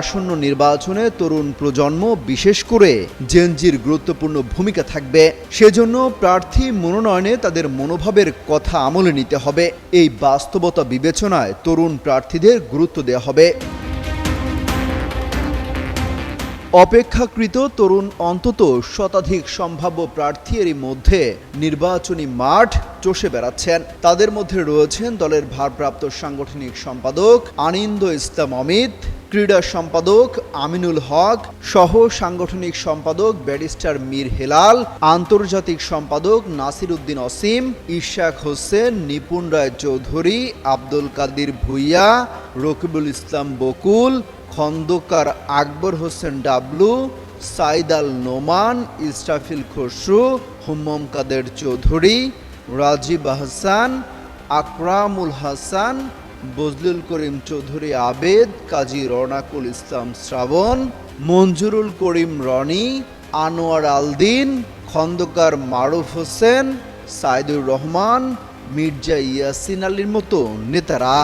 আসন্ন নির্বাচনে তরুণ প্রজন্ম, বিশেষ করে জেনজির গুরুত্বপূর্ণ ভূমিকা থাকবে। সেজন্য প্রার্থী মনোনয়নে তাদের মনোভাবের কথা আমলে নিতে হবে। এই বাস্তবতা বিবেচনায় তরুণ প্রার্থীদের গুরুত্ব দেওয়া হবে। অপেক্ষাকৃত তরুণ অন্তত শতাধিক সম্ভাব্য প্রার্থী এরই মধ্যে নির্বাচনী মাঠ চষে বেড়াচ্ছেন। তাদের মধ্যে রয়েছেন দলের ভারপ্রাপ্ত সাংগঠনিক সম্পাদক আনিন্দ ইসলাম অমিত ক্রীড়া সম্পাদক আমিনুল হক, সহ সাংগঠনিক সম্পাদক ব্যারিস্টার মীর হেলাল, আন্তর্জাতিক সম্পাদক নাসির উদ্দিন অসীম, ইশাক হোসেন, নিপুণ রায় চৌধুরী, আব্দুল কাদির ভুইয়া, রকিবুল ইসলাম বকুল, খন্দকার আকবর হোসেন ডাবলু, সাইদ আল নোমান ইস্টাফিল খসরু, হুম্মম কাদের চৌধুরী, রাজীব আহসান, আকরামুল হাসান বজলুল করিম চৌধুরী আবেদ, কাজী রনাকুল ইসলাম শ্রাবণ, মঞ্জুরুল করিম রনি, আনোয়ার আলদিন, খন্দকার মারুফ হোসেন, সাইদুর রহমান, মির্জা ইয়াসিন আলীর মতো নেতারা।